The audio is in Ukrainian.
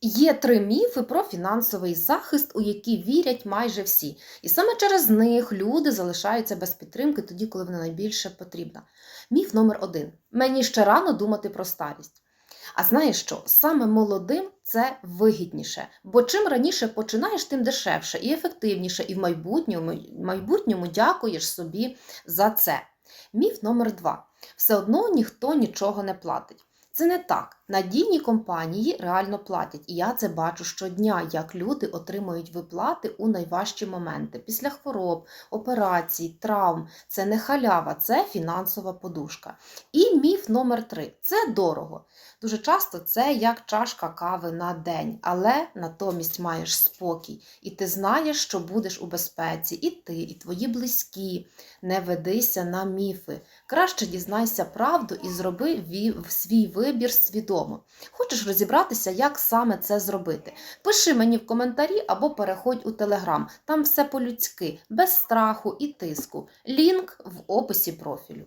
Є три міфи про фінансовий захист, у які вірять майже всі. І саме через них люди залишаються без підтримки тоді, коли вона найбільше потрібна. Міф номер один: мені ще рано думати про старість. А знаєш що? Саме молодим це вигідніше, бо чим раніше починаєш, тим дешевше і ефективніше, і в майбутньому, в майбутньому дякуєш собі за це. Міф номер два: все одно ніхто нічого не платить. Це не так. Надійні компанії реально платять, і я це бачу щодня, як люди отримують виплати у найважчі моменти після хвороб, операцій, травм. Це не халява, це фінансова подушка. І міф номер три це дорого. Дуже часто це як чашка кави на день, але натомість маєш спокій, і ти знаєш, що будеш у безпеці, і ти, і твої близькі. Не ведися на міфи. Краще дізнайся правду і зроби свій вибір свідомо. Хочеш розібратися, як саме це зробити? Пиши мені в коментарі або переходь у телеграм. Там все по-людськи, без страху і тиску. Лінк в описі профілю.